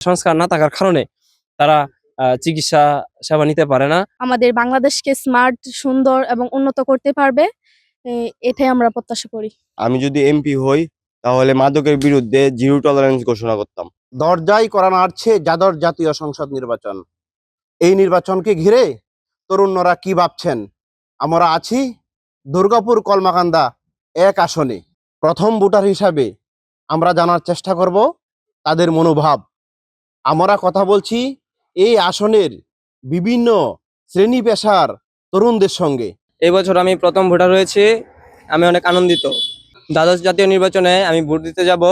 সংস্কার না থাকার কারণে তারা আহ, চিকিৎসা সেবা নিতে পারে না। আমাদের বাংলাদেশকে স্মার্ট সুন্দর এবং উন্নত করতে পারবে এটাই আমরা প্রত্যাশা করি। আমি যদি এমপি হই তাহলে মাদকের বিরুদ্ধে জিরো টলারেন্স ঘোষণা করতাম। দরজায় করা নাড়ছে যাদর জাতীয় সংসদ নির্বাচন। এই নির্বাচনকে ঘিরে তরুণরা কি ভাবছেন? আমরা আছি দুর্গাপুর কলমাকান্দা এক আসনে। প্রথম ভোটার হিসাবে আমরা জানার চেষ্টা করব তাদের মনোভাব। আমরা কথা বলছি এই আসনের বিভিন্ন শ্রেণি পেশার তরুণদের সঙ্গে। এবছর আমি প্রথম ভোটার হয়েছি আমি অনেক আনন্দিত। দ্বাদশ জাতীয় নির্বাচনে আমি ভোট দিতে যাব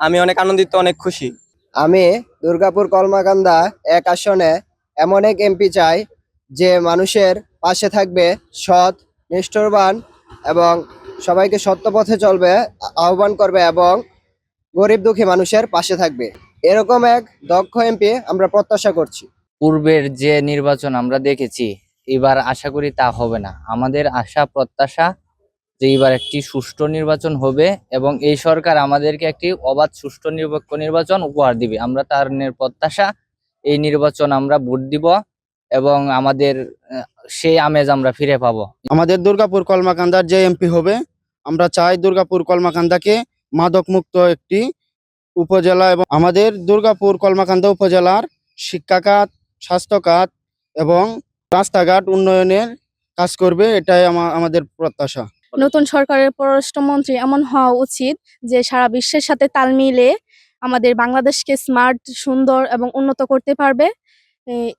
আমি অনেক আনন্দিত অনেক খুশি। আমি দুর্গাপুর কলমাকান্দা এক আসনে এমন এক এমপি চাই যে মানুষের পাশে থাকবে সৎ নিষ্ঠুরবান এবং সবাইকে সত্য পথে চলবে আহ্বান করবে এবং গরিব দুঃখী মানুষের পাশে থাকবে। এরকম এক দক্ষ এমপি আমরা প্রত্যাশা করছি। পূর্বের যে নির্বাচন আমরা দেখেছি এবার আশা করি তা হবে না। আমাদের আশা প্রত্যাশা যে এবার একটি সুষ্ঠু নির্বাচন হবে এবং এই সরকার আমাদেরকে একটি অবাধ সুষ্ঠু নিরপেক্ষ নির্বাচন উপহার দিবে। আমরা তার প্রত্যাশা এই নির্বাচন আমরা ভোট দিব এবং আমাদের সেই আমেজ আমরা ফিরে পাবো। আমাদের দুর্গাপুর কলমাকান্দার যে এমপি হবে আমরা চাই দুর্গাপুর কলমাকান্দাকে মাদক মুক্ত একটি উপজেলা এবং আমাদের দুর্গাপুর কলমাকান্দা উপজেলার শিক্ষা খাত স্বাস্থ্য খাত এবং রাস্তাঘাট উন্নয়নের কাজ করবে এটাই আমা- আমাদের প্রত্যাশা। নতুন সরকারের পররাষ্ট্রমন্ত্রী এমন হওয়া উচিত যে সারা বিশ্বের সাথে তাল মিলে আমাদের বাংলাদেশকে স্মার্ট সুন্দর এবং উন্নত করতে পারবে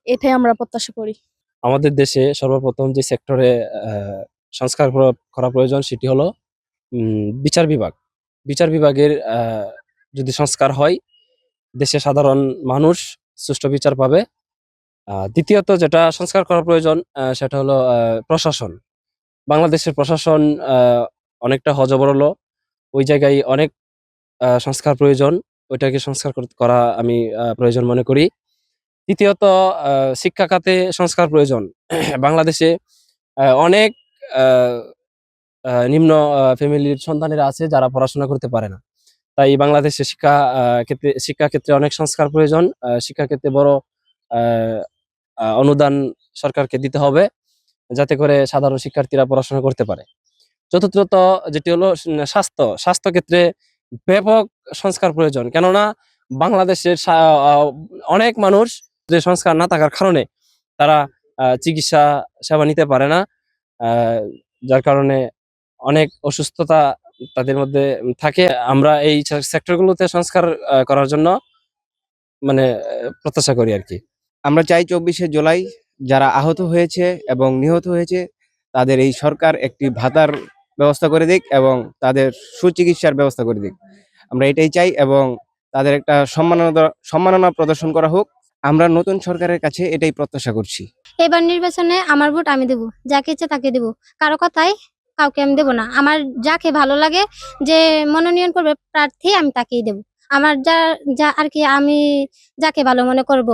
এটাই আমরা প্রত্যাশা করি। আমাদের দেশে সর্বপ্রথম যে সেক্টরে সংস্কার করা- করা প্রয়োজন সেটি হলো উম, বিচার বিভাগ। বিচার বিভাগের আহ, যদি সংস্কার হয়, দেশে সাধারণ মানুষ সুষ্ঠু বিচার পাবে। দ্বিতীয়ত যেটা সংস্কার করা প্রয়োজন সেটা হলো প্রশাসন। বাংলাদেশের প্রশাসন অনেকটা হজবরল। ওই জায়গায় অনেক সংস্কার প্রয়োজন। ওইটাকে সংস্কার করা আমি প্রয়োজন মনে করি। তৃতীয়ত শিক্ষা খাতে সংস্কার প্রয়োজন। বাংলাদেশে অনেক নিম্ন ফ্যামিলির সন্তানেরা আছে যারা পড়াশোনা করতে পারে না। তাই বাংলাদেশে শিক্ষা ক্ষেত্রে শিক্ষা ক্ষেত্রে অনেক সংস্কার প্রয়োজন। আহ, শিক্ষা ক্ষেত্রে বড় অনুদান সরকারকে দিতে হবে যাতে করে সাধারণ শিক্ষার্থীরা পড়াশোনা করতে পারে। চতুর্থত যেটি হলো স্বাস্থ্য স্বাস্থ্য। ক্ষেত্রে ব্যাপক সংস্কার প্রয়োজন। কেননা বাংলাদেশের অনেক মানুষ যে সংস্কার না থাকার কারণে তারা চিকিৎসা সেবা নিতে পারে না। যার কারণে অনেক অসুস্থতা তাদের মধ্যে থাকে। আমরা এই সেক্টরগুলোতে সংস্কার আহ, করার জন্য মানে প্রত্যাশা করি আর কি। আমরা চাই চব্বিশে জুলাই যারা আহত হয়েছে এবং নিহত হয়েছে তাদের এই সরকার একটি ভাতার ব্যবস্থা করে দিক এবং তাদের সুচিকিৎসার ব্যবস্থা করে দিক। আমরা এটাই চাই এবং তাদের একটা সম্মাননা সম্মাননা প্রদর্শন করা হোক। আমরা নতুন সরকারের কাছে এটাই প্রত্যাশা করছি। এবার নির্বাচনে আমার ভোট আমি দেব। যাকে ইচ্ছে তাকে দেব। কারও কথাই কাউকে আমি দেবো না। আমার যাকে ভালো লাগে, যে মনোনয়ন করবে, প্রার্থী আমি তাকেই দেব। আমার যা যা আর কি আমি যাকে ভালো মনে করব,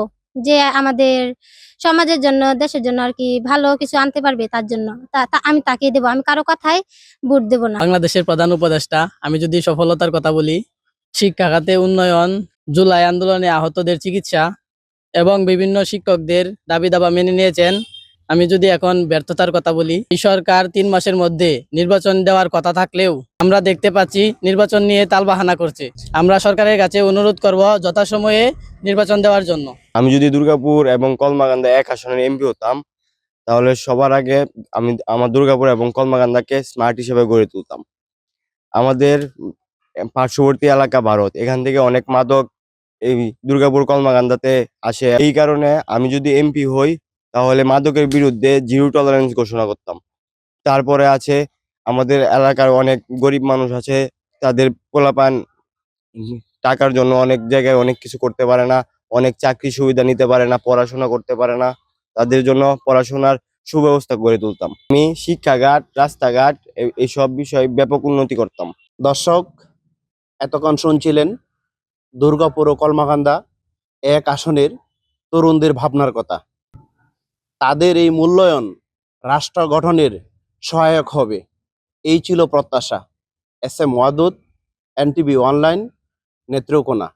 যে আমাদের সমাজের জন্য, দেশের জন্য আর কি ভালো কিছু আনতে পারবে তার জন্য আমি তাকেই দেব। আমি কারও কথাই ভোট দেবো না। বাংলাদেশের প্রধান উপদেষ্টা, আমি যদি সফলতার কথা বলি শিক্ষা খাতে উন্নয়ন, জুলাই আন্দোলনে আহতদের চিকিৎসা এবং বিভিন্ন শিক্ষকদের দাবি দাবা মেনে নিয়েছেন আমি যদি এখন ব্যর্থতার কথা বলি, এই সরকার তিন মাসের মধ্যে নির্বাচন দেওয়ার কথা থাকলেও আমরা দেখতে পাচ্ছি নির্বাচন নিয়ে তালবাহানা করছে। আমরা সরকারের কাছে অনুরোধ করব যথাসময়ে নির্বাচন দেওয়ার জন্য। আমি যদি দুর্গাপুর এবং কলমাকান্দা এক আসনের এমপি হতাম, তাহলে সবার আগে আমি আমার দুর্গাপুর এবং কলমাকান্দাকে স্মার্ট হিসেবে গড়ে তুলতাম। আমাদের পার্শ্ববর্তী এলাকা ভারত, এখান থেকে অনেক মাদক এই দুর্গাপুর কলমাকান্দাতে আসে। এই কারণে আমি যদি এমপি হই তাহলে মাদকের বিরুদ্ধে জিরো টলারেন্স ঘোষণা করতাম। তারপরে আছে আমাদের এলাকার অনেক গরিব মানুষ আছে, তাদের পোলাপান টাকার জন্য অনেক জায়গায় অনেক কিছু করতে পারে না, অনেক চাকরি সুবিধা নিতে পারে না, পড়াশোনা করতে পারে না, তাদের জন্য পড়াশোনার সুব্যবস্থা গড়ে তুলতাম। আমি শিক্ষাঘাট, রাস্তাঘাট এইসব বিষয়ে ব্যাপক উন্নতি করতাম। দর্শক, এতক্ষণ শুনছিলেন দুর্গাপুর ও কলমাকান্দা, এক আসনের তরুণদের ভাবনার কথা। তাদের এই মূল্যায়ন রাষ্ট্র গঠনের সহায়ক হবে। এই ছিল প্রত্যাশা। S M Wadud NTV online, Netrokona.